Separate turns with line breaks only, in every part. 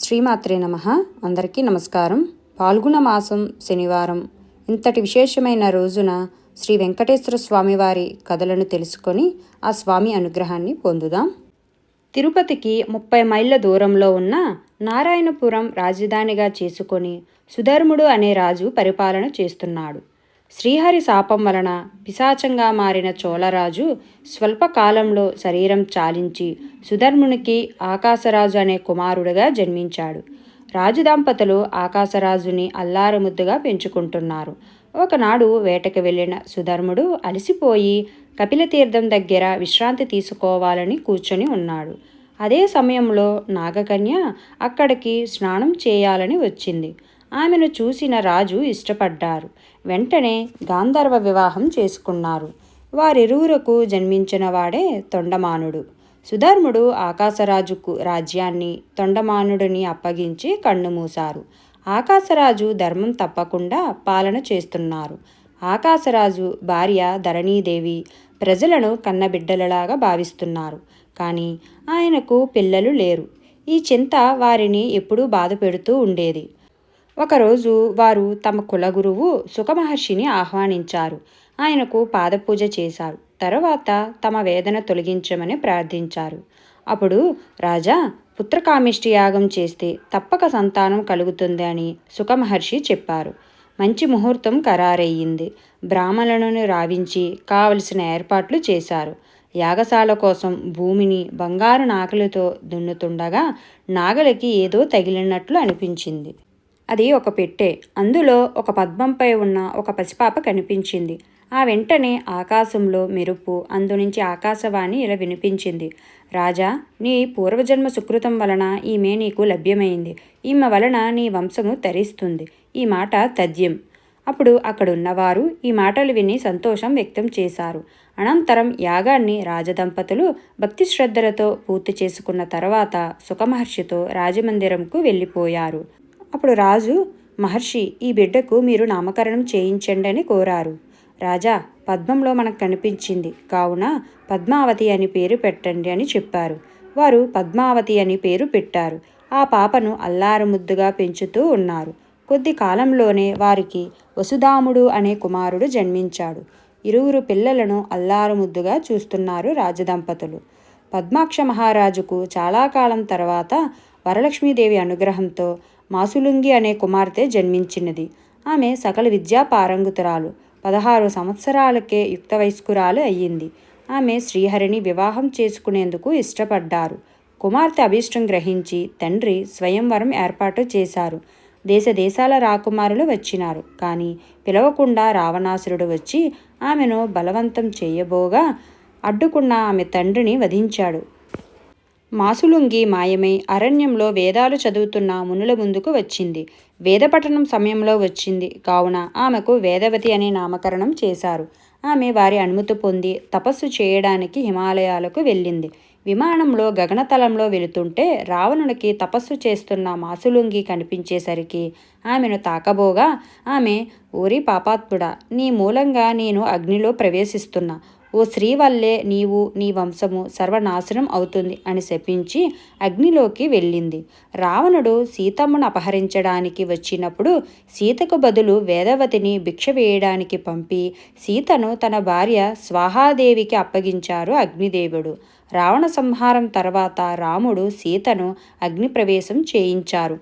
శ్రీమాత్రే నమ. అందరికీ నమస్కారం. పాల్గొన మాసం శనివారం. ఇంతటి విశేషమైన రోజున శ్రీ వెంకటేశ్వర స్వామివారి కథలను తెలుసుకొని ఆ స్వామి అనుగ్రహాన్ని పొందుదాం. తిరుపతికి ముప్పై మైళ్ళ దూరంలో ఉన్న నారాయణపురం రాజధానిగా చేసుకొని సుధర్ముడు అనే రాజు పరిపాలన చేస్తున్నాడు. శ్రీహరి శాపం వలన పిశాచంగా మారిన చోళరాజు స్వల్పకాలంలో శరీరం చాలించి సుధర్మునికి ఆకాశరాజు అనే కుమారుడుగా జన్మించాడు. రాజు దంపతులు ఆకాశరాజుని అల్లారముద్దుగా పెంచుకుంటున్నారు. ఒకనాడు వేటకు వెళ్ళిన సుధర్ముడు అలసిపోయి కపిలతీర్థం దగ్గర విశ్రాంతి తీసుకోవాలని కూర్చొని ఉన్నాడు. అదే సమయంలో నాగకన్య అక్కడికి స్నానం చేయాలని వచ్చింది. ఆమెను చూసిన రాజు ఇష్టపడ్డారు. వెంటనే గాంధర్వ వివాహం చేసుకున్నారు. వారిరువురకు జన్మించిన వాడే తొండమానుడు. సుధర్ముడు ఆకాశరాజుకు రాజ్యాన్ని తొండమానుడిని అప్పగించి కన్నుమూశారు ఆకాశరాజు ధర్మం తప్పకుండా పాలన చేస్తున్నారు. ఆకాశరాజు భార్య ధరణీదేవి ప్రజలను కన్నబిడ్డలలాగా భావిస్తున్నారు. కానీ ఆయనకు పిల్లలు లేరు. ఈ చింత వారిని ఎప్పుడూ బాధ పెడుతూ ఉండేది. ఒకరోజు వారు తమ కులగురువు సుఖమహర్షిని ఆహ్వానించారు. ఆయనకు పాదపూజ చేశారు. తర్వాత తమ వేదన తొలగించమని ప్రార్థించారు. అప్పుడు రాజా పుత్రకామిష్టి యాగం చేస్తే తప్పక సంతానం కలుగుతుంది అని సుఖమహర్షి చెప్పారు. మంచి ముహూర్తం ఖరారయ్యింది. బ్రాహ్మణులను రావించి కావలసిన ఏర్పాట్లు చేశారు. యాగశాల కోసం భూమిని బంగారు నాగలితో దున్నుతుండగా నాగలికి ఏదో తగిలినట్లు అనిపించింది. అది ఒక పెట్టె. అందులో ఒక పద్మంపై ఉన్న ఒక పసిపాప కనిపించింది. ఆ వెంటనే ఆకాశంలో మెరుపు అందునుంచి ఆకాశవాణి ఇలా వినిపించింది. రాజా నీ పూర్వజన్మ సుకృతం వలన ఈమె నీకు లభ్యమైంది. ఈమె వలన నీ వంశము తరిస్తుంది. ఈ మాట తథ్యం. అప్పుడు అక్కడున్నవారు ఈ మాటలు విని సంతోషం వ్యక్తం చేశారు. అనంతరం యాగాన్ని రాజదంపతులు భక్తి శ్రద్ధలతో పూర్తి చేసుకున్న తర్వాత సుఖమహర్షితో రాజమందిరంకు వెళ్ళిపోయారు. అప్పుడు రాజు మహర్షి ఈ బిడ్డకు మీరు నామకరణం చేయించండి అని కోరారు. రాజా పద్మంలో మనకు కనిపించింది. కావున పద్మావతి అని పేరు పెట్టండి అని చెప్పారు. వారు పద్మావతి అని పేరు పెట్టారు. ఆ పాపను అల్లారముద్దుగా పెంచుతూ ఉన్నారు. కొద్ది కాలంలోనే వారికి వసుధాముడు అనే కుమారుడు జన్మించాడు. ఇరువురు పిల్లలను అల్లారముద్దుగా చూస్తున్నారు రాజదంపతులు. పద్మాక్ష మహారాజుకు చాలా కాలం తర్వాత వరలక్ష్మీదేవి అనుగ్రహంతో మాసులుంగి అనే కుమార్తె జన్మించినది. ఆమె సకల విద్యా పారంగుతురాలు. పదహారు సంవత్సరాలకే యుక్త వయస్కురాలు అయ్యింది. ఆమె శ్రీహరిని వివాహం చేసుకునేందుకు ఇష్టపడ్డారు. కుమార్తె అభీష్టం గ్రహించి తండ్రి స్వయంవరం ఏర్పాటు చేశారు. దేశ దేశాల రాకుమారులు వచ్చినారు. కానీ పిలవకుండా రావణాసురుడు వచ్చి ఆమెను బలవంతం చేయబోగా అడ్డుకున్న ఆమె తండ్రిని వధించాడు. మాసులుంగి మాయమై అరణ్యంలో వేదాలు చదువుతున్న మునుల ముందుకు వచ్చింది. వేదపఠనం సమయంలో వచ్చింది. కావున ఆమెకు వేదవతి అనే నామకరణం చేశారు. ఆమె వారి అనుమతి పొంది తపస్సు చేయడానికి హిమాలయాలకు వెళ్ళింది. విమానంలో గగనతలంలో వెళుతుంటే రావణునికి తపస్సు చేస్తున్న మాసులుంగి కనిపించేసరికి ఆమెను తాకబోగా ఆమె ఓరి పాపాత్ముడా నీ మూలంగా నేను అగ్నిలో ప్రవేశిస్తున్నా. ఓ స్త్రీ వల్లే నీవు నీ వంశము సర్వనాశనం అవుతుంది అని శపించి అగ్నిలోకి వెళ్ళింది. రావణుడు సీతమ్మను అపహరించడానికి వచ్చినప్పుడు సీతకు బదులు వేదవతిని భిక్ష వేయడానికి పంపి సీతను తన భార్య స్వాహాదేవికి అప్పగించారు అగ్నిదేవుడు. రావణ సంహారం తర్వాత రాముడు సీతను అగ్నిప్రవేశం చేయించారు.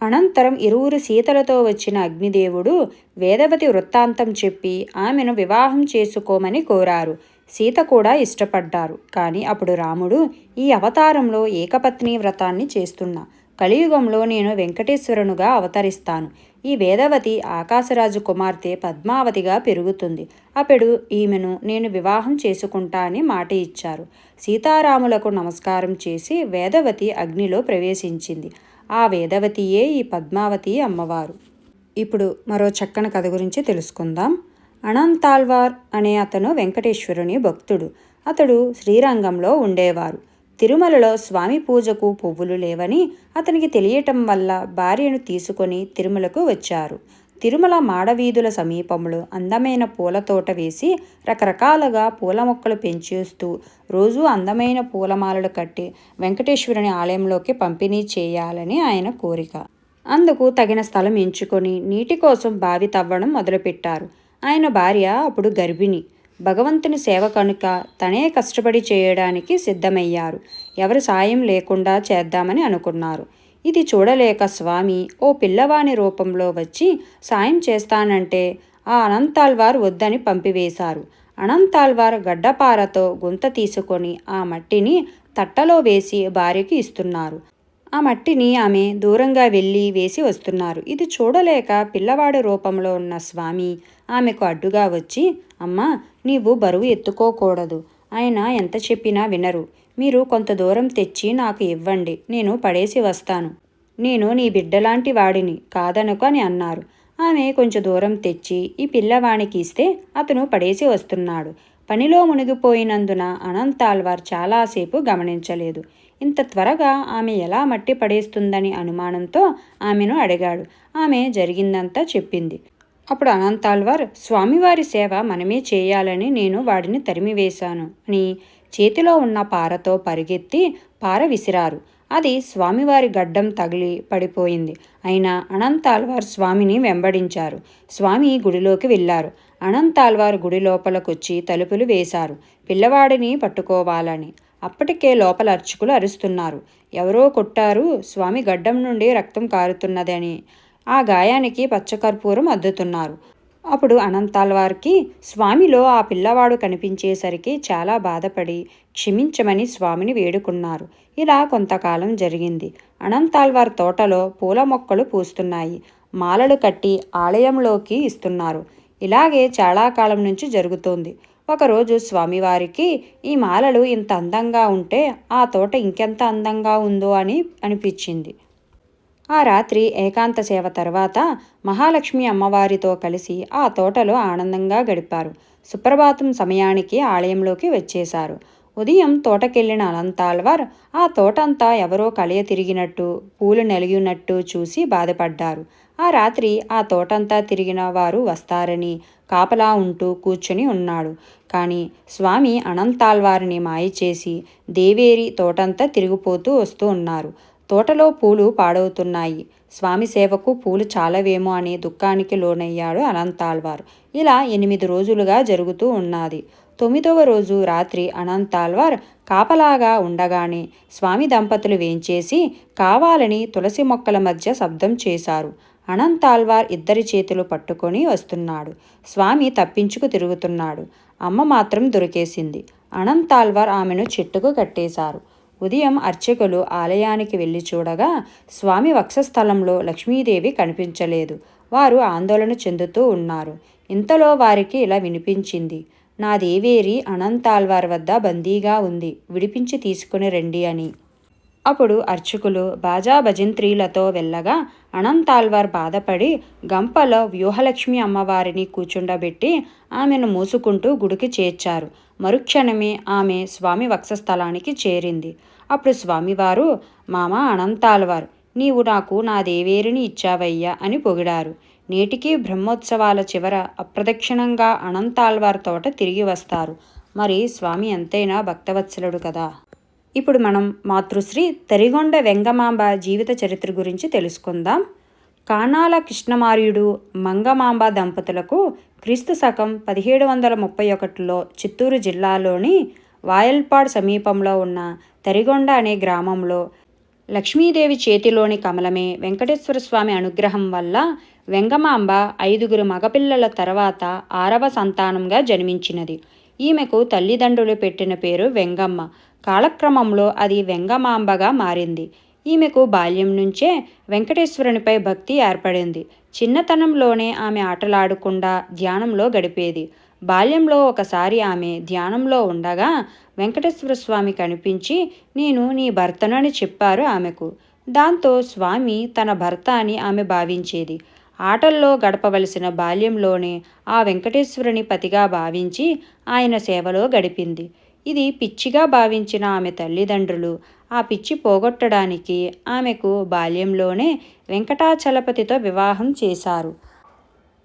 అనంతరం ఇరువురు సీతలతో వచ్చిన అగ్నిదేవుడు వేదవతి వృత్తాంతం చెప్పి ఆమెను వివాహం చేసుకోమని కోరారు. సీత కూడా ఇష్టపడ్డారు. కానీ అప్పుడు రాముడు ఈ అవతారంలో ఏకపత్ని వ్రతాన్ని చేస్తున్నా. కలియుగంలో నేను వెంకటేశ్వరునుగా అవతరిస్తాను. ఈ వేదవతి ఆకాశరాజు కుమార్తె పద్మావతిగా పెరుగుతుంది. అప్పుడు ఈమెను నేను వివాహం చేసుకుంటా అని మాట ఇచ్చారు. సీతారాములకు నమస్కారం చేసి వేదవతి అగ్నిలో ప్రవేశించింది. ఆ వేదవతియే ఈ పద్మావతి అమ్మవారు. ఇప్పుడు మరో చక్కని కథ గురించి తెలుసుకుందాం. అనంతాల్వార్ అనే అతను వెంకటేశ్వరుని భక్తుడు. అతడు శ్రీరంగంలో ఉండేవారు. తిరుమలలో స్వామి పూజకు పువ్వులు లేవని అతనికి తెలియటం వల్ల భార్యను తీసుకొని తిరుమలకు వచ్చారు. తిరుమల మాడవీధుల సమీపంలో అందమైన పూల తోట వేసి రకరకాలుగా పూల మొక్కలు పెంచేస్తూ రోజూ అందమైన పూలమాలలు కట్టి వెంకటేశ్వరుని ఆలయంలోకి పంపిణీ చేయాలని ఆయన కోరిక. అందుకు తగిన స్థలం ఎంచుకొని నీటి కోసం బావి తవ్వడం మొదలుపెట్టారు. ఆయన భార్య అప్పుడు గర్భిణి. భగవంతుని సేవ కనుక తనే కష్టపడి చేయడానికి సిద్ధమయ్యారు. ఎవరి సాయం లేకుండా చేద్దామని అనుకున్నారు. ఇది చూడలేక స్వామి ఓ పిల్లవాని రూపంలో వచ్చి సాయం చేస్తానంటే ఆ అనంతాల్వార్ వద్దని పంపివేశారు. అనంతాల్వారు గడ్డపారతో గుంత తీసుకొని ఆ మట్టిని తట్టలో వేసి భార్యకి ఇస్తున్నారు. ఆ మట్టిని ఆమె దూరంగా వెళ్ళి వేసి వస్తున్నారు. ఇది చూడలేక పిల్లవాడి రూపంలో ఉన్న స్వామి ఆమెకు అడ్డుగా వచ్చి అమ్మా నీవు బరువు ఎత్తుకోకూడదు. ఆయన ఎంత చెప్పినా వినరు. మీరు కొంత దూరం తెచ్చి నాకు ఇవ్వండి నేను పడేసి వస్తాను. నేను నీ బిడ్డలాంటి వాడిని కాదనుకు అని అన్నారు. ఆమె కొంచెం దూరం తెచ్చి ఈ పిల్లవానికి ఇస్తే అతను పడేసి వస్తున్నాడు. పనిలో మునిగిపోయినందున అనంతాల్వార్ చాలాసేపు గమనించలేదు. ఇంత త్వరగా ఆమె ఎలా మట్టి పడేస్తుందని అనుమానంతో ఆమెను అడిగాడు. ఆమె జరిగిందంతా చెప్పింది. అప్పుడు అనంతాల్వార్ స్వామివారి సేవ మనమే చేయాలని నేను వాడిని తరిమివేశాను అని చేతిలో ఉన్న పారతో పరిగెత్తి పార విసిరారు. అది స్వామివారి గడ్డం తగిలి పడిపోయింది. అయినా అనంతాల్వార్ స్వామిని వెంబడించారు. స్వామి గుడిలోకి వెళ్ళారు. అనంతాల్వార్ గుడి లోపలకొచ్చి తలుపులు వేశారు. పిల్లవాడిని పట్టుకోవాలని. అప్పటికే లోపల అర్చకులు అరుస్తున్నారు. ఎవరో కొట్టారు. స్వామి గడ్డం నుండి రక్తం కారుతున్నదని. ఆ గాయానికి పచ్చకర్పూరం అద్దుతున్నారు. అప్పుడు అనంతాల్వార్కి స్వామిలో ఆ పిల్లవాడు కనిపించేసరికి చాలా బాధపడి క్షమించమని స్వామిని వేడుకున్నారు. ఇలా కొంతకాలం జరిగింది. అనంతాల్వార్ తోటలో పూల మొక్కలు పూస్తున్నాయి. మాలలు కట్టి ఆలయంలోకి ఇస్తున్నారు. ఇలాగే చాలా కాలం నుంచి జరుగుతోంది. ఒకరోజు స్వామివారికి ఈ మాలలు ఇంత అందంగా ఉంటే ఆ తోట ఇంకెంత అందంగా ఉందో అని అనిపించింది. ఆ రాత్రి ఏకాంత సేవ తర్వాత మహాలక్ష్మి అమ్మవారితో కలిసి ఆ తోటలో ఆనందంగా గడిపారు. సుప్రభాతం సమయానికి ఆలయంలోకి వచ్చేశారు. ఉదయం తోటకెళ్ళిన అనంతాల్వార్ ఆ తోటంతా ఎవరో కలియ తిరిగినట్టు పూలు నలిగినట్టు చూసి బాధపడ్డారు. ఆ రాత్రి ఆ తోటంతా తిరిగిన వారు వస్తారని కాపలా ఉంటూ కూర్చుని ఉన్నాడు. కానీ స్వామి అనంతాల్వారిని మాయ చేసి దేవేరి తోటంతా తిరిగిపోతూ వస్తూ ఉన్నారు. తోటలో పూలు పాడవుతున్నాయి. స్వామి సేవకు పూలు చాలవేమో అని దుఃఖానికి లోనయ్యాడు అనంతాల్వార్. ఇలా ఎనిమిది రోజులుగా జరుగుతూ ఉన్నది. తొమ్మిదవ రోజు రాత్రి అనంతాల్వార్ కాపలాగా ఉండగానే స్వామి దంపతులు వేంచేసి కావాలని తులసి మొక్కల మధ్య శబ్దం చేశారు. అనంతాల్వార్ ఇద్దరి చేతులు పట్టుకొని వస్తున్నాడు. స్వామి తప్పించుకు తిరుగుతున్నాడు. అమ్మ మాత్రం దొరికేసింది. అనంతాల్వార్ ఆమెను చెట్టుకు కట్టేశారు. ఉదయం అర్చకులు ఆలయానికి వెళ్ళి చూడగా స్వామి వక్షస్థలంలో లక్ష్మీదేవి కనిపించలేదు. వారు ఆందోళన చెందుతూ ఉన్నారు. ఇంతలో వారికి ఇలా వినిపించింది. నా దేవేరి అనంతాల్వార్ వద్ద బందీగా ఉంది. విడిపించి తీసుకుని రండి అని. అప్పుడు అర్చకులు బాజా భజంత్రీలతో వెళ్ళగా అనంతాల్వార్ బాధపడి గంపలో వ్యూహలక్ష్మి అమ్మవారిని కూర్చుండబెట్టి ఆమెను మూసుకుంటూ గుడికి చేర్చారు. మరుక్షణమే ఆమె స్వామి వక్షస్థలానికి చేరింది. అప్పుడు స్వామివారు మామ అనంతాల్వార్ నీవు నాకు నా దేవేరిని ఇచ్చావయ్యా అని పొగిడారు. నేటికి బ్రహ్మోత్సవాల చివర అప్రదక్షిణంగా అనంతాల్వార్ తోట తిరిగి వస్తారు. మరి స్వామి ఎంతైనా భక్తవత్సలుడు కదా? ఇప్పుడు మనం మాతృశ్రీ తరిగొండ వెంగమాంబ జీవిత చరిత్ర గురించి తెలుసుకుందాం. కానాల కృష్ణమార్యుడు మంగమాంబ దంపతులకు క్రీస్తు శకం పదిహేడు వందల ముప్పై ఒకటిలో చిత్తూరు జిల్లాలోని వాయల్పాడ్ సమీపంలో ఉన్న తరిగొండ అనే గ్రామంలో లక్ష్మీదేవి చేతిలోని కమలమే వెంకటేశ్వర స్వామి అనుగ్రహం వల్ల వెంగమాంబ ఐదుగురు మగపిల్లల తర్వాత ఆరవ సంతానంగా జన్మించినది. ఈమెకు తల్లిదండ్రులు పెట్టిన పేరు వెంగమ్మ. కాలక్రమంలో అది వెంగమాంబగా మారింది. ఈమెకు బాల్యం నుంచే వెంకటేశ్వరునిపై భక్తి ఏర్పడింది. చిన్నతనంలోనే ఆమె ఆటలాడకుండా ధ్యానంలో గడిపేది. బాల్యంలో ఒకసారి ఆమె ధ్యానంలో ఉండగా వెంకటేశ్వర స్వామి కనిపించి నేను నీ భర్తనని చెప్పారు ఆమెకు. దాంతో స్వామి తన భర్త అని ఆమె భావించేది. ఆటల్లో గడపవలసిన బాల్యంలోనే ఆ వెంకటేశ్వరుని పతిగా భావించి ఆయన సేవలో గడిపింది. ఇది పిచ్చిగా భావించిన ఆమె తల్లిదండ్రులు. ఆ పిచ్చి పోగొట్టడానికి ఆమెకు బాల్యంలోనే వెంకటాచలపతితో వివాహం చేశారు.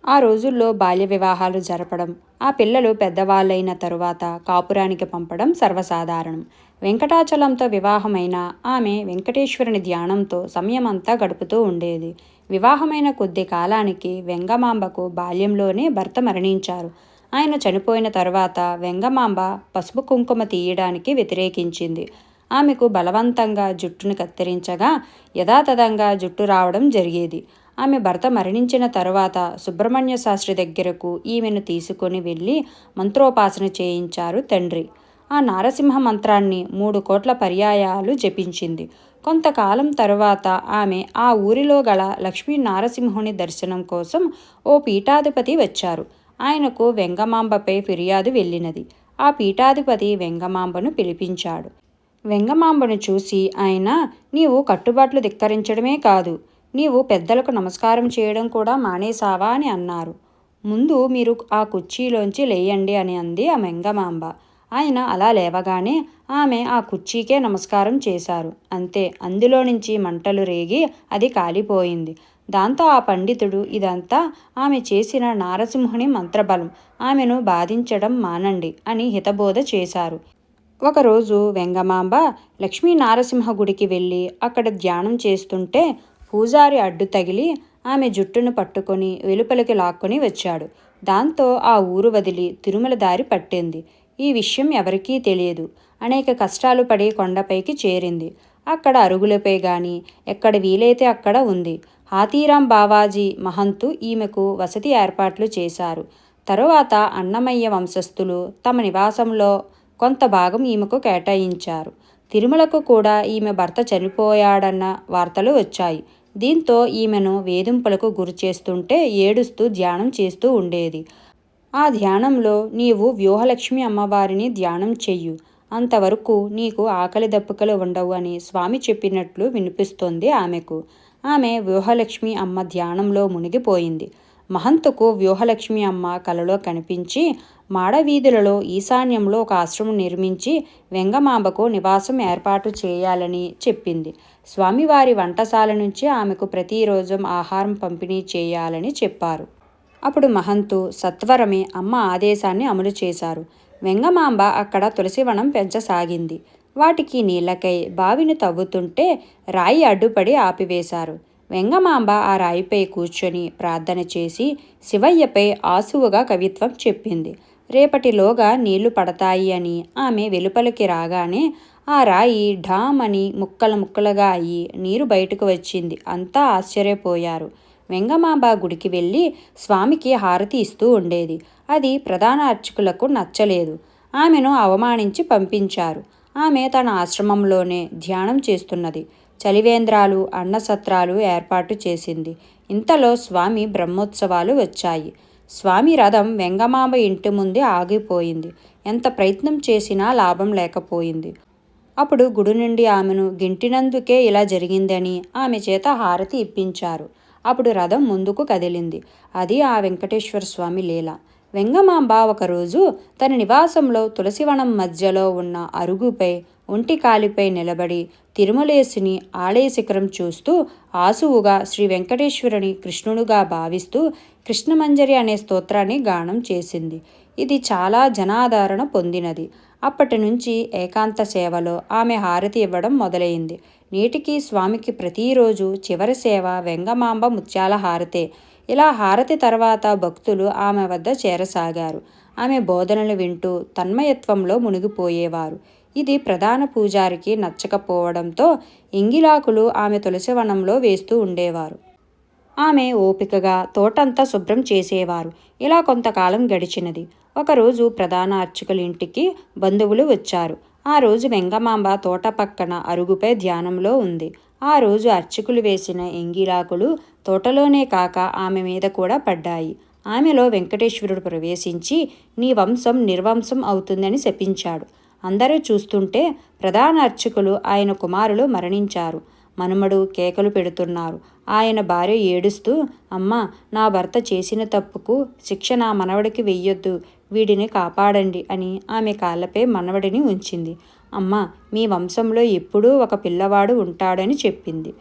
ఆ రోజుల్లో బాల్య వివాహాలు జరపడం ఆ పిల్లలు పెద్దవాళ్ళైన తరువాత కాపురానికి పంపడం సర్వసాధారణం. వెంకటాచలంతో వివాహమైన ఆమె వెంకటేశ్వరుని ధ్యానంతో సమయమంతా గడుపుతూ ఉండేది. వివాహమైన కొద్ది కాలానికి వెంగమాంబకు బాల్యంలోనే భర్త మరణించారు. ఆయన చనిపోయిన తర్వాత వెంగమాంబ పసుపు కుంకుమ తీయడానికి వ్యతిరేకించింది. ఆమెకు బలవంతంగా జుట్టును కత్తిరించగా యథాతథంగా జుట్టు రావడం జరిగేది. ఆమె భర్త మరణించిన తరువాత సుబ్రహ్మణ్య శాస్త్రి దగ్గరకు ఈమెను తీసుకొని వెళ్ళి మంత్రోపాసన చేయించారు తండ్రి. ఆ నారసింహ మంత్రాన్ని మూడు కోట్ల పర్యాయాలు జపించింది. కొంతకాలం తరువాత ఆమె ఆ ఊరిలో గల లక్ష్మీ నారసింహుని దర్శనం కోసం ఓ పీఠాధిపతి వచ్చారు. ఆయనకు వెంగమాంబపై ఫిర్యాదు వెళ్ళినది. ఆ పీఠాధిపతి వెంగమాంబను పిలిపించాడు. వెంగమాంబను చూసి ఆయన నీవు కట్టుబాట్లు ధిక్కరించడమే కాదు నీవు పెద్దలకు నమస్కారం చేయడం కూడా మానేసావా అని అన్నారు. ముందు మీరు ఆ కుర్చీలోంచి లేయండి అని అంది ఆ వెంగమాంబ. ఆయన అలా లేవగానే ఆమె ఆ కుర్చీకే నమస్కారం చేశారు. అంతే అందులో నుంచి మంటలు రేగి అది కాలిపోయింది. దాంతో ఆ పండితుడు ఇదంతా ఆమె చేసిన నారసింహుని మంత్రబలం ఆమెను బాధించడం మానండి అని హితబోధ చేశారు. ఒకరోజు వెంగమాంబ లక్ష్మీ నారసింహ గుడికి వెళ్ళి అక్కడ ధ్యానం చేస్తుంటే పూజారి అడ్డు తగిలి ఆమె జుట్టును పట్టుకొని వెలుపలికి లాక్కొని వచ్చాడు. దాంతో ఆ ఊరు వదిలి తిరుమల దారి పట్టింది. ఈ విషయం ఎవరికీ తెలియదు. అనేక కష్టాలు పడి కొండపైకి చేరింది. అక్కడ అరుగులపై గాని ఎక్కడ వీలైతే అక్కడ ఉంది. హాతీరాం బావాజీ మహంతు ఈమెకు వసతి ఏర్పాట్లు చేశారు. తరువాత అన్నమయ్య వంశస్థులు తమ నివాసంలో కొంత భాగం ఈమెకు కేటాయించారు. తిరుమలకు కూడా ఈమె భర్త చనిపోయాడన్న వార్తలు వచ్చాయి. దీంతో ఈమెను వేధింపులకు గురి చేస్తుంటే ఏడుస్తూ ధ్యానం చేస్తూ ఉండేది. ఆ ధ్యానంలో నీవు వ్యూహలక్ష్మి అమ్మవారిని ధ్యానం చెయ్యు. అంతవరకు నీకు ఆకలి దప్పుకలు ఉండవు అని స్వామి చెప్పినట్లు వినిపిస్తోంది ఆమెకు. ఆమె వ్యూహలక్ష్మి అమ్మ ధ్యానంలో మునిగిపోయింది. మహంతుకు వ్యూహలక్ష్మి అమ్మ కలలో కనిపించి మాడవీధులలో ఈశాన్యంలో ఒక ఆశ్రమం నిర్మించి వెంగమాంబకు నివాసం ఏర్పాటు చేయాలని చెప్పింది. స్వామివారి వంటశాల నుంచి ఆమెకు ప్రతిరోజు ఆహారం పంపిణీ చేయాలని చెప్పారు. అప్పుడు మహంతు సత్వరమే అమ్మ ఆదేశాన్ని అమలు చేశారు. వెంగమాంబ అక్కడ తులసివనం పెంచసాగింది. వాటికి నీళ్ళకై బావిని తవ్వుతుంటే రాయి అడ్డుపడి ఆపివేశారు. వెంగమాంబ ఆ రాయిపై కూర్చొని ప్రార్థన చేసి శివయ్యపై ఆసువుగా కవిత్వం చెప్పింది. రేపటిలోగా నీళ్ళు పడతాయి అని ఆమె వెలుపలికి రాగానే ఆ రాయి ఢామని అని ముక్కలు ముక్కలుగా అయ్యి నీరు బయటకు వచ్చింది. అంతా ఆశ్చర్యపోయారు. వెంగమాంబ గుడికి వెళ్ళి స్వామికి హారతి ఇస్తూ ఉండేది. అది ప్రధాన అర్చకులకు నచ్చలేదు. ఆమెను అవమానించి పంపించారు. ఆమె తన ఆశ్రమంలోనే ధ్యానం చేస్తున్నది. చలివేంద్రాలు అన్నసత్రాలు ఏర్పాటు చేసింది. ఇంతలో స్వామి బ్రహ్మోత్సవాలు వచ్చాయి. స్వామి రథం వెంగమాంబ ఇంటి ముందే ఆగిపోయింది. ఎంత ప్రయత్నం చేసినా లాభం లేకపోయింది. అప్పుడు గుడి నుండి ఆమెను గింటినందుకే ఇలా జరిగిందని ఆమె చేత హారతి ఇప్పించారు. అప్పుడు రథం ముందుకు కదిలింది. అది ఆ వెంకటేశ్వర స్వామి లీల. వెంగమాంబ ఒకరోజు తన నివాసంలో తులసివనం మధ్యలో ఉన్న అరుగుపై ఒంటి కాలిపై నిలబడి తిరుమలేశుని ఆలయ శిఖరం చూస్తూ ఆసువుగా శ్రీ వెంకటేశ్వరుని కృష్ణుడుగా భావిస్తూ కృష్ణమంజరి అనే స్తోత్రాన్ని గానం చేసింది. ఇది చాలా జనాదరణ పొందినది. అప్పటి నుంచి ఏకాంత సేవలో ఆమె హారతి ఇవ్వడం మొదలైంది. నేటికి స్వామికి ప్రతిరోజు చివరి సేవ వెంగమాంబ ముత్యాల హారతే. ఇలా హారతి తర్వాత భక్తులు ఆమె వద్ద చేరసాగారు. ఆమె బోధనలు వింటూ తన్మయత్వంలో మునిగిపోయేవారు. ఇది ప్రధాన పూజారికి నచ్చకపోవడంతో ఇంగిలాకులు ఆమె తులసివనంలో వేస్తూ ఉండేవారు. ఆమె ఓపికగా తోటంతా శుభ్రం చేసేవారు. ఇలా కొంతకాలం గడిచినది. ఒకరోజు ప్రధాన అర్చకుల ఇంటికి బంధువులు వచ్చారు. ఆ రోజు వెంగమాంబ తోట పక్కన అరుగుపై ధ్యానంలో ఉంది. ఆ రోజు అర్చకులు వేసిన ఎంగిలాకులు తోటలోనే కాక ఆమె మీద కూడా పడ్డాయి. ఆమెలో వెంకటేశ్వరుడు ప్రవేశించి నీ వంశం నిర్వంశం అవుతుందని శపించాడు. అందరూ చూస్తుంటే ప్రధాన అర్చకులు ఆయన కుమారులు మరణించారు. మనుమడు కేకలు పెడుతున్నారు. ఆయన భార్య ఏడుస్తూ అమ్మ నా భర్త చేసిన తప్పుకు శిక్ష నా మనవడికి వెయ్యొద్దు. వీడిని కాపాడండి అని ఆమె కాళ్ళపై మనవడిని ఉంచింది. అమ్మ మీ వంశంలో ఎప్పుడూ ఒక పిల్లవాడు ఉంటాడని చెప్పింది.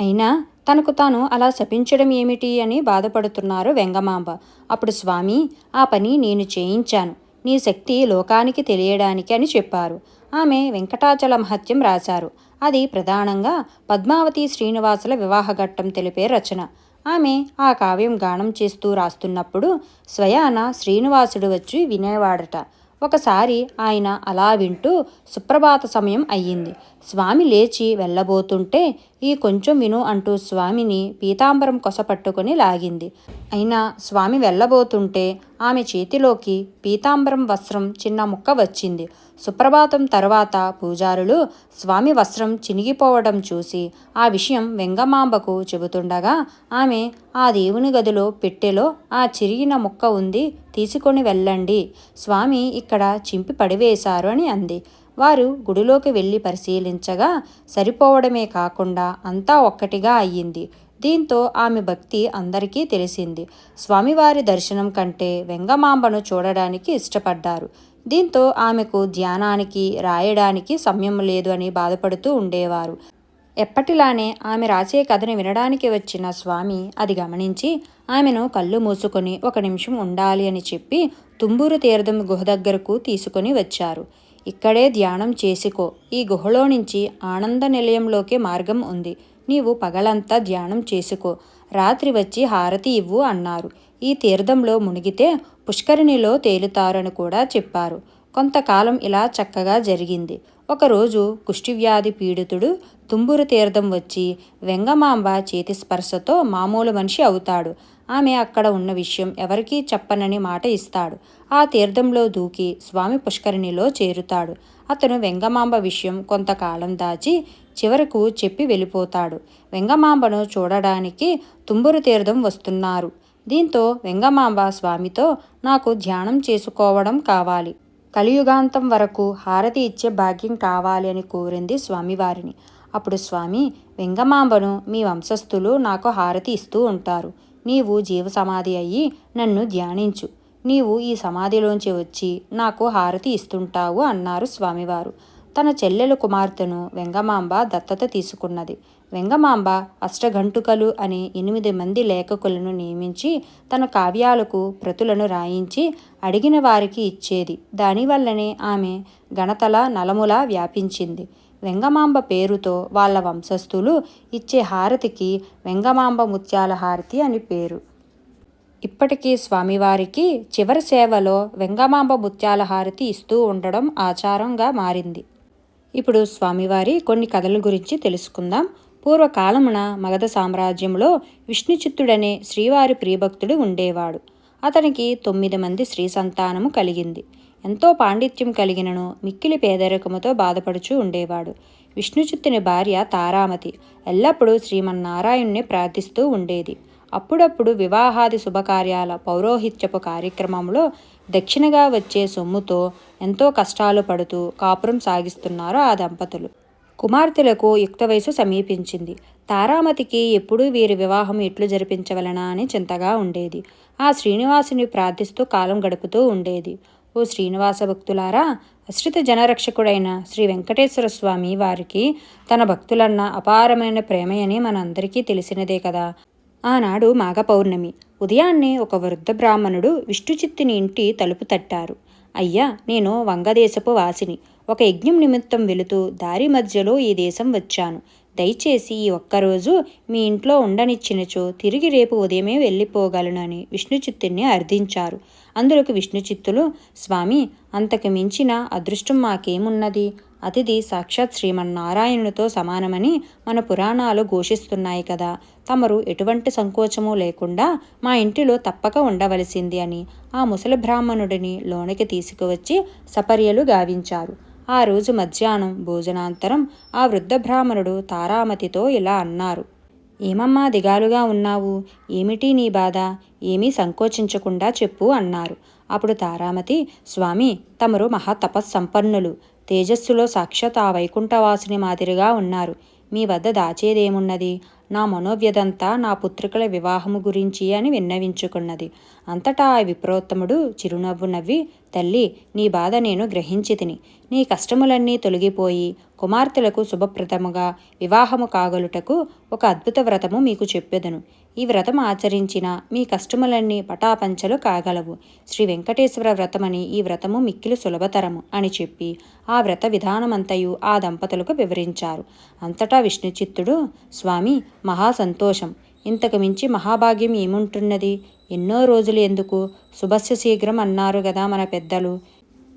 అయినా తనకు తాను అలా శపించడం ఏమిటి అని బాధపడుతున్నారు వెంగమాంబ. అప్పుడు స్వామి ఆ పని నేను చేయించాను. నీ శక్తి లోకానికి తెలియడానికి అని చెప్పారు. ఆమె వెంకటాచల మహత్యం రాశారు. అది ప్రధానంగా పద్మావతి శ్రీనివాసుల వివాహఘట్టం తెలిపే రచన. ఆమె ఆ కావ్యం గానం చేస్తూ రాస్తున్నప్పుడు స్వయాన శ్రీనివాసుడు వచ్చి వినేవాడట. ఒకసారి ఆయన అలా వింటూ సుప్రభాత సమయం అయ్యింది. స్వామి లేచి వెళ్ళబోతుంటే ఈ కొంచెం విను అంటూ స్వామిని పీతాంబరం కొసపట్టుకుని లాగింది. అయినా స్వామి వెళ్ళబోతుంటే ఆమె చేతిలోకి పీతాంబరం వస్త్రం చిన్న ముక్క వచ్చింది. సుప్రభాతం తర్వాత పూజారులు స్వామి వస్త్రం చినిగిపోవడం చూసి ఆ విషయం వెంగమాంబకు చెబుతుండగా ఆమె ఆ దేవుని గదిలో పెట్టెలో ఆ చిరిగిన ముక్క ఉంది తీసుకొని వెళ్ళండి. స్వామి ఇక్కడ చింపి పడివేశారు అని అంది. వారు గుడిలోకి వెళ్ళి పరిశీలించగా సరిపోవడమే కాకుండా అంతా ఒక్కటిగా అయ్యింది. దీంతో ఆమె భక్తి అందరికీ తెలిసింది. స్వామివారి దర్శనం కంటే వెంగమాంబను చూడడానికి ఇష్టపడ్డారు. దీంతో ఆమెకు ధ్యానానికి రాయడానికి సమయం లేదు అని బాధపడుతూ ఉండేవారు. ఎప్పటిలానే ఆమె రాసే కథను వినడానికి వచ్చిన స్వామి అది గమనించి ఆమెను కళ్ళు మూసుకొని ఒక నిమిషం ఉండాలి అని చెప్పి తుంబూరు తీర్థం గుహ దగ్గరకు తీసుకొని వచ్చారు. ఇక్కడే ధ్యానం చేసుకో. ఈ గుహలో నుంచి ఆనంద నిలయంలోకి మార్గం ఉంది. నీవు పగలంతా ధ్యానం చేసుకో. రాత్రి వచ్చి హారతి ఇవ్వు అన్నారు. ఈ తీర్థంలో మునిగితే పుష్కరిణిలో తేలుతారని కూడా చెప్పారు. కొంతకాలం ఇలా చక్కగా జరిగింది. ఒకరోజు కుష్టివ్యాధి పీడితుడు తుంబురు తీర్థం వచ్చి వెంగమాంబ చేతి స్పర్శతో మామూలు మనిషి అవుతాడు. ఆమె అక్కడ ఉన్న విషయం ఎవరికీ చెప్పనని మాట ఇస్తాడు. ఆ తీర్థంలో దూకి స్వామి పుష్కరిణిలో చేరుతాడు. అతను వెంగమాంబ విషయం కొంతకాలం దాచి చివరకు చెప్పి వెళ్ళిపోతాడు. వెంగమాంబను చూడడానికి తుంబురు తీర్థం వస్తున్నారు. దీంతో వెంగమాంబ స్వామితో నాకు ధ్యానం చేసుకోవడం కావాలి. కలియుగాంతం వరకు హారతి ఇచ్చే భాగ్యం కావాలి అని కోరింది స్వామివారిని. అప్పుడు స్వామి వెంగమాంబను మీ వంశస్థులు నాకు హారతి ఇస్తూ ఉంటారు. నీవు జీవ సమాధి అయ్యి నన్ను ధ్యానించు. నీవు ఈ సమాధిలోంచి వచ్చి నాకు హారతి ఇస్తుంటావు అన్నారు స్వామివారు. తన చెల్లెలు కుమార్తెను వెంగమాంబ దత్తత తీసుకున్నది. వెంగమాంబ అష్టఘంటుకలు అనే ఎనిమిది మంది లేఖకులను నియమించి తన కావ్యాలకు ప్రతులను రాయించి అడిగిన వారికి ఇచ్చేది. దానివల్లనే ఆమె గణతల నలముల వ్యాపించింది. వెంగమాంబ పేరుతో వాళ్ళ వంశస్థులు ఇచ్చే హారతికి వెంగమాంబ ముత్యాల హారతి అని పేరు. ఇప్పటికీ స్వామివారికి చివరి సేవలో వెంగమాంబ ముత్యాల హారతి ఇస్తూ ఉండడం ఆచారంగా మారింది. ఇప్పుడు స్వామివారి కొన్ని కథల గురించి తెలుసుకుందాం. పూర్వకాలమున మగధ సామ్రాజ్యంలో విష్ణుచిత్తుడనే శ్రీవారి ప్రియభక్తుడు ఉండేవాడు. అతనికి తొమ్మిది మంది స్త్రీ సంతానము కలిగింది. ఎంతో పాండిత్యం కలిగినను మిక్కిలి పేదరికముతో బాధపడుచూ ఉండేవాడు. విష్ణుచిత్తుని భార్య తారామతి ఎల్లప్పుడూ శ్రీమన్నారాయణ్ణి ప్రార్థిస్తూ ఉండేది. అప్పుడప్పుడు వివాహాది శుభకార్యాల పౌరోహిత్యపు కార్యక్రమంలో దక్షిణగా వచ్చే సొమ్ముతో ఎంతో కష్టాలు పడుతూ కాపురం సాగిస్తున్నారు ఆ దంపతులు. కుమార్తెలకు యుక్త వయసు సమీపించింది. తారామతికి ఎప్పుడూ వీరి వివాహం ఎట్లు జరిపించవలనా అని చింతగా ఉండేది. ఆ శ్రీనివాసుని ప్రార్థిస్తూ కాలం గడుపుతూ ఉండేది. ఓ శ్రీనివాస భక్తులారా అశ్రిత జనరక్షకుడైన శ్రీ వెంకటేశ్వర స్వామి వారికి తన భక్తులన్న అపారమైన ప్రేమయని మనందరికీ తెలిసినదే కదా. ఆనాడు మాఘ పౌర్ణమి ఉదయాన్నే ఒక వృద్ధ బ్రాహ్మణుడు విష్ణుచిత్తిని ఇంటి తలుపు తట్టారు. అయ్యా నేను వంగదేశపు వాసిని. ఒక యజ్ఞం నిమిత్తం వెళుతూ దారి మధ్యలో ఈ దేశం వచ్చాను. దయచేసి ఈ ఒక్కరోజు మీ ఇంట్లో ఉండనిచ్చినచో తిరిగి రేపు ఉదయమే వెళ్ళిపోగలను అని విష్ణుచిత్తుని అర్థించారు. అందులోకి విష్ణుచిత్తులు స్వామి అంతకు మించిన అదృష్టం మాకేమున్నది? అతిథి సాక్షాత్ శ్రీమన్నారాయణునితో సమానమని మన పురాణాలు ఘోషిస్తున్నాయి కదా. తమరు ఎటువంటి సంకోచము లేకుండా మా ఇంటిలో తప్పక ఉండవలసింది అని ఆ ముసలి బ్రాహ్మణుడిని లోనికి తీసుకువచ్చి సపర్యలు గావించారు. ఆ రోజు మధ్యాహ్నం భోజనాంతరం ఆ వృద్ధ బ్రాహ్మణుడు తారామతితో ఇలా అన్నారు. ఏమమ్మా దిగాలుగా ఉన్నావు? ఏమిటి నీ బాధ? ఏమీ సంకోచించకుండా చెప్పు అన్నారు. అప్పుడు తారామతి స్వామి తమరు మహాతపస్సంపన్నులు తేజస్సులో సాక్షాత్ ఆ వైకుంఠవాసుని మాదిరిగా ఉన్నారు. మీ వద్ద దాచేదేమున్నది? నా మనోవ్యదంతా నా పుత్రికల వివాహము గురించి అని విన్నవించుకున్నది. అంతటా ఆ విప్రోత్తముడు చిరునవ్వు నవ్వి తల్లి నీ బాధ నేను గ్రహించి తిని నీ కష్టములన్నీ తొలగిపోయి కుమార్తెలకు శుభప్రదముగా వివాహము కాగలుటకు ఒక అద్భుత వ్రతము మీకు చెప్పెదను. ఈ వ్రతం ఆచరించిన మీ కష్టములన్నీ పటాపంచలు కాగలవు. శ్రీ వెంకటేశ్వర వ్రతమని ఈ వ్రతము మిక్కిలి సులభతరము అని చెప్పి ఆ వ్రత విధానమంతయు ఆ దంపతులకు వివరించారు. అంతటా విష్ణుచిత్తుడు స్వామి మహా సంతోషం. ఇంతకు మించి మహాభాగ్యం ఏముంటున్నది? ఎన్నో రోజులు ఎందుకు? శుభస్య శీఘ్రం అన్నారు కదా మన పెద్దలు.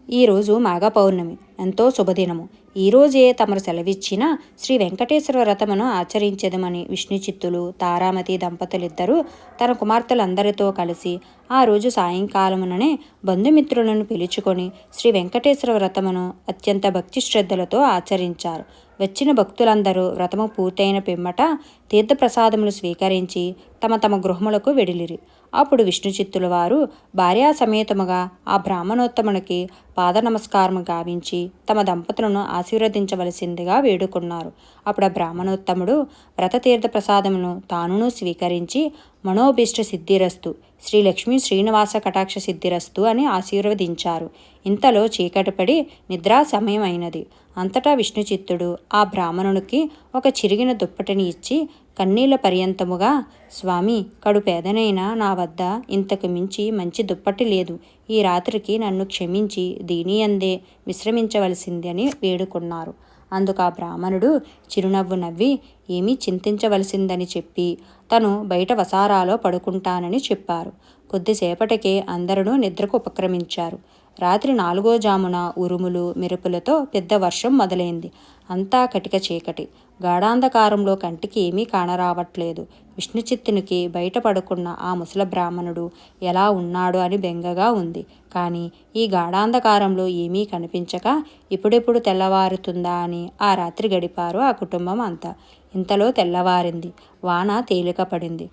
ఈరోజు మాఘ పౌర్ణమి. ఎంతో శుభదినము. ఈరోజే తమరు సెలవిచ్చిన శ్రీ వెంకటేశ్వర వ్రతమును ఆచరించదమని విష్ణుచిత్తులు తారామతి దంపతులిద్దరూ తన కుమార్తెలందరితో కలిసి ఆ రోజు సాయంకాలముననే బంధుమిత్రులను పిలుచుకొని శ్రీ వెంకటేశ్వర వ్రతమును అత్యంత భక్తి శ్రద్ధలతో ఆచరించారు. వచ్చిన భక్తులందరూ వ్రతము పూర్తయిన పిమ్మట తీర్థప్రసాదములు స్వీకరించి తమ తమ గృహములకు వెడిలిరి. అప్పుడు విష్ణుచిత్తుల వారు భార్యా సమేతముగా ఆ బ్రాహ్మణోత్తమునికి పాద నమస్కారం గావించి తమ దంపతులను ఆశీర్వదించవలసిందిగా వేడుకున్నారు. అప్పుడు ఆ బ్రాహ్మణోత్తముడు వ్రతతీర్థ ప్రసాదమును తానును స్వీకరించి మనోభిష్ట సిద్ధిరస్తు శ్రీ లక్ష్మీ శ్రీనివాస కటాక్ష సిద్ధిరస్తు అని ఆశీర్వదించారు. ఇంతలో చీకటిపడి నిద్రా సమయం అయినది అంతటా విష్ణుచిత్తుడు ఆ బ్రాహ్మణునికి ఒక చిరిగిన దుప్పటిని ఇచ్చి కన్నీళ్ళ పర్యంతముగా స్వామి కడు పేదనైనా నా వద్ద ఇంతకు మించి మంచి దుప్పటి లేదు. ఈ రాత్రికి నన్ను క్షమించి దీని అందే విశ్రమించవలసింది అని వేడుకున్నారు. అందుకు ఆ బ్రాహ్మణుడు చిరునవ్వు నవ్వి ఏమీ చింతించవలసిందని చెప్పి తను బయట వసారాలో పడుకుంటానని చెప్పారు. కొద్దిసేపటికే అందరూ నిద్రకు ఉపక్రమించారు. రాత్రి నాలుగో జామున ఉరుములు మెరుపులతో పెద్ద వర్షం మొదలైంది. అంతా కటిక చీకటి. గాఢాంధకారంలో కంటికి ఏమీ కానరావట్లేదు. విష్ణుచిత్తునికి బయట పడుకున్న ఆ ముసల బ్రాహ్మణుడు ఎలా ఉన్నాడు అని బెంగగా ఉంది. కానీ ఈ గాఢాంధకారంలో ఏమీ కనిపించక ఇప్పుడెప్పుడు తెల్లవారుతుందా అని ఆ రాత్రి గడిపారు ఆ కుటుంబం అంతా. ఇంతలో తెల్లవారింది. వాన తేలిక పడింది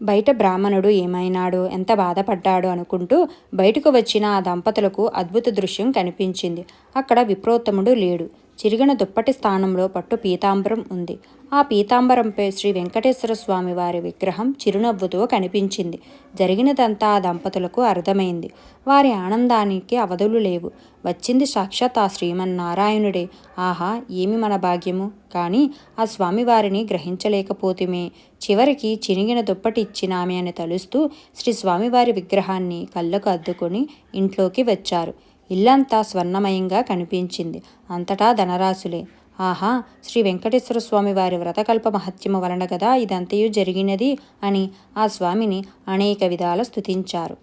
బయట బ్రాహ్మణుడు ఏమైనాడో? ఎంత బాధపడ్డాడు అనుకుంటూ బయటకు వచ్చిన ఆ దంపతులకు అద్భుత దృశ్యం కనిపించింది. అక్కడ విప్రోత్తముడు లేడు. చిరిగిన దుప్పటి స్థానంలో పట్టు పీతాంబరం ఉంది. ఆ పీతాంబరంపై శ్రీ వెంకటేశ్వర స్వామి వారి విగ్రహం చిరునవ్వుతో కనిపించింది. జరిగినదంతా ఆ దంపతులకు అర్థమైంది. వారి ఆనందానికి అవధులు లేవు. వచ్చింది సాక్షాత్ ఆ శ్రీమన్నారాయణుడే. ఆహా ఏమి మన భాగ్యము? కానీ ఆ స్వామివారిని గ్రహించలేకపోతేమే. చివరికి చినిగిన దుప్పటి ఇచ్చినామే అని తలుస్తూ శ్రీ స్వామివారి విగ్రహాన్ని కళ్ళకు అద్దుకొని ఇంట్లోకి వచ్చారు. ఇల్లంతా స్వర్ణమయంగా కనిపించింది. అంతటా ధనరాశులే. ఆహా శ్రీ వెంకటేశ్వర స్వామి వారి వ్రతకల్ప మహత్యము వలన కదా ఇదంతయు జరిగినది అని ఆ స్వామిని అనేక విధాల స్థుతించారు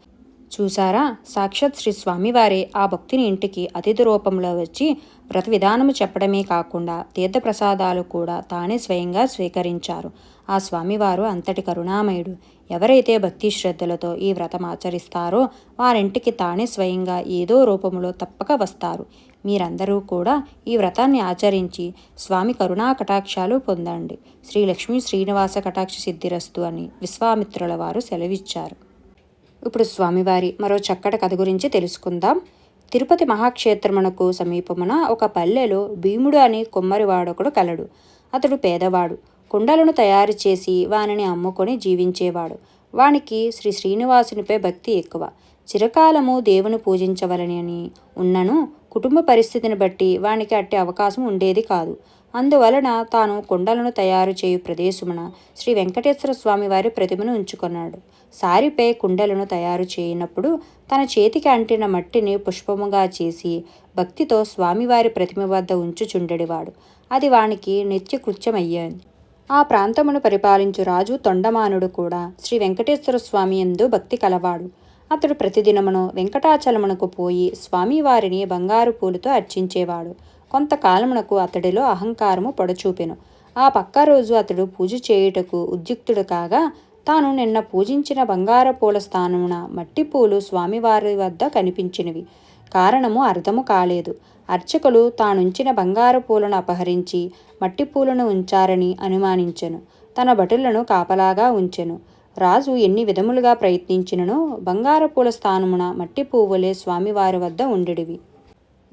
చూసారా సాక్షాత్ శ్రీ స్వామివారే ఆ భక్తిని ఇంటికి అతిథి రూపంలో వచ్చి వ్రత విధానము చెప్పడమే కాకుండా తీర్థప్రసాదాలు కూడా తానే స్వయంగా స్వీకరించారు. ఆ స్వామివారు అంతటి కరుణామయుడు. ఎవరైతే భక్తి శ్రద్ధలతో ఈ వ్రతం ఆచరిస్తారో వారింటికి తానే స్వయంగా ఏదో రూపంలో తప్పక వస్తారు. మీరందరూ కూడా ఈ వ్రతాన్ని ఆచరించి స్వామి కరుణా కటాక్షాలు పొందండి. శ్రీ లక్ష్మీ శ్రీనివాస కటాక్ష సిద్ధిరస్తు అని విశ్వామిత్రుల వారు సెలవిచ్చారు. ఇప్పుడు స్వామివారి మరో చక్కటి కథ గురించి తెలుసుకుందాం. తిరుపతి మహాక్షేత్రమునకు సమీపమున ఒక పల్లెలో భీముడు అనే కుమ్మరివాడొకడు కలడు. అతడు పేదవాడు. కుండలను తయారు చేసి వానిని అమ్ముకొని జీవించేవాడు. వానికి శ్రీ శ్రీనివాసునిపై భక్తి ఎక్కువ. చిరకాలము దేవుని పూజించవలని ఉన్నను కుటుంబ పరిస్థితిని బట్టి వానికి అట్టి అవకాశం ఉండేది కాదు. అందువలన తాను కుండలను తయారు చేయు ప్రదేశమున శ్రీ వెంకటేశ్వర స్వామి వారి ప్రతిమను ఉంచుకున్నాడు. సారిపై కుండలను తయారు చేయనప్పుడు తన చేతికి అంటిన మట్టిని పుష్పముగా చేసి భక్తితో స్వామివారి ప్రతిమ వద్ద ఉంచుచుండెడివాడు. అది వానికి నిత్యకృత్యమయ్యాది. ఆ ప్రాంతమును పరిపాలించు రాజు తొండమానుడు కూడా శ్రీ వెంకటేశ్వర స్వామి ఎందు భక్తి కలవాడు. అతడు ప్రతిదినమును వెంకటాచలమునకు పోయి స్వామివారిని బంగారు పూలతో అర్చించేవాడు. కొంతకాలమునకు అతడిలో అహంకారము పొడచూపెను. ఆ పక్క రోజు అతడు పూజ చేయుటకు ఉద్యుక్తుడు కాగా తాను నిన్న పూజించిన బంగార పూల స్థానమున మట్టి పూలు స్వామివారి వద్ద కనిపించినవి. కారణము అర్థము కాలేదు. అర్చకులు తానుంచిన బంగారు పూలను అపహరించి మట్టి పూలను ఉంచారని అనుమానించెను. తన భటులను కాపలాగా ఉంచెను. రాజు ఎన్ని విధములుగా ప్రయత్నించిననో బంగారు పూల స్థానమున మట్టి పువ్వులే స్వామివారి వద్ద ఉండెడివి.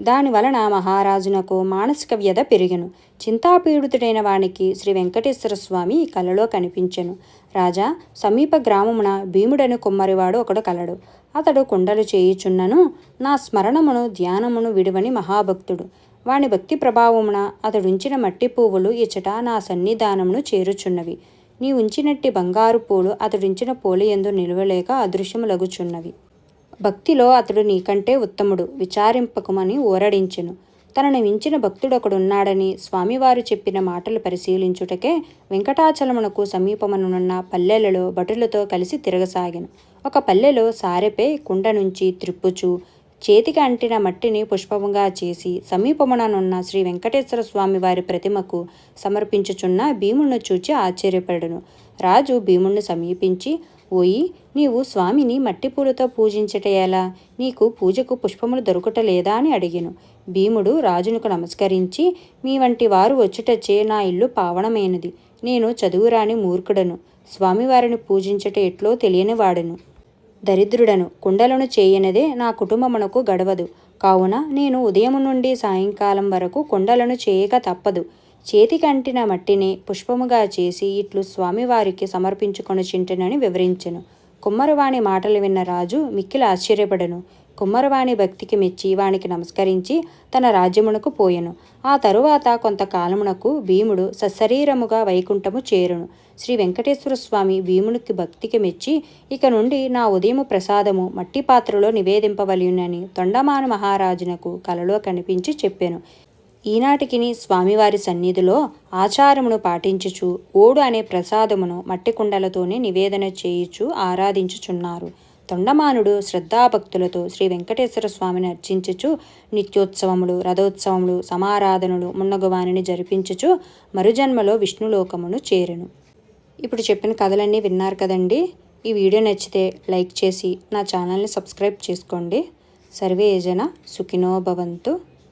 దాని వలన మహారాజునకు మానసిక వ్యధ పెరిగెను. చింతాపీడితుడైన వానికి శ్రీ వెంకటేశ్వర స్వామి కలలో కనిపించెను. రాజా సమీప గ్రామమున భీముడని కుమ్మరివాడు ఒకడు కలడు. అతడు కుండలు చేయుచున్నను నా స్మరణమును ధ్యానమును విడువని మహాభక్తుడు. వాని భక్తి ప్రభావమున అతడుంచిన మట్టి పువ్వులు ఇచ్చట నా సన్నిధానమును చేరుచున్నవి. నీ ఉంచినట్టి బంగారు పూలు అతడుంచిన పోలియందు నిలువలేక అదృశ్యములగుచున్నవి భక్తిలో అతడు నీకంటే ఉత్తముడు విచారింపకమని ఊరడించెను. తనను మించిన భక్తుడొకడున్నాడని స్వామివారు చెప్పిన మాటలు పరిశీలించుటకే వెంకటాచలమునకు సమీపమనున్న పల్లెలలో భటులతో కలిసి తిరగసాగాను. ఒక పల్లెలో సారెపై కుండ నుంచి త్రిప్పుచు చేతికి అంటిన మట్టిని పుష్పముగా చేసి సమీపముననున్న శ్రీ వెంకటేశ్వర స్వామి వారి ప్రతిమకు సమర్పించుచున్న భీముణ్ణి చూచి ఆశ్చర్యపడను. రాజు భీముణ్ణి సమీపించి ఓయి నీవు స్వామిని మట్టిపూలతో పూజించట ఎలా? నీకు పూజకు పుష్పములు దొరకటలేదా అని అడిగిను. భీముడు రాజునకు నమస్కరించి మీ వంటి వారు వచ్చుటచ్చే నా ఇల్లు పావనమైనది. నేను చదువురాని మూర్ఖుడను. స్వామివారిని పూజించట ఎట్లో తెలియని వాడను దరిద్రుడను. కుండలను చేయనదే నా కుటుంబమునకు గడవదు. కావున నేను ఉదయం నుండి సాయంకాలం వరకు కుండలను చేయక తప్పదు. చేతికంటిన మట్టిని పుష్పముగా చేసి ఇట్లు స్వామివారికి సమర్పించుకొని చింటనని వివరించెను. కుమ్మరవాణి మాటలు విన్న రాజు మిక్కిలి ఆశ్చర్యపడను. కుమ్మరవాణి భక్తికి మెచ్చి వానికి నమస్కరించి తన రాజ్యమునకు పోయెను. ఆ తరువాత కొంతకాలమునకు భీముడు సశరీరముగా వైకుంఠము చేరును. శ్రీ వెంకటేశ్వర స్వామి భీమునికి భక్తికి మెచ్చి ఇక నుండి నా ఉదయము ప్రసాదము మట్టి పాత్రలో నివేదింపవలయునని తొండమాన మహారాజునకు కలలో కనిపించి చెప్పాను. ఈనాటికిని స్వామివారి సన్నిధిలో ఆచారమును పాటించుచు ఓడు అనే ప్రసాదమును మట్టి కుండలతోనే నివేదన చేయుచు ఆరాధించుచున్నారు. తొండమానుడు శ్రద్ధాభక్తులతో శ్రీ వెంకటేశ్వర స్వామిని అర్చించుచు నిత్యోత్సవములు రథోత్సవములు సమారాధనలు మున్నగువానిని జరిపించుచు మరుజన్మలో విష్ణులోకమును చేరెను. ఇప్పుడు చెప్పిన కథలన్నీ విన్నారు కదండి. ఈ వీడియో నచ్చితే లైక్ చేసి నా ఛానల్ని సబ్స్క్రైబ్ చేసుకోండి. సర్వే ఏజన సుఖినో భవంతు.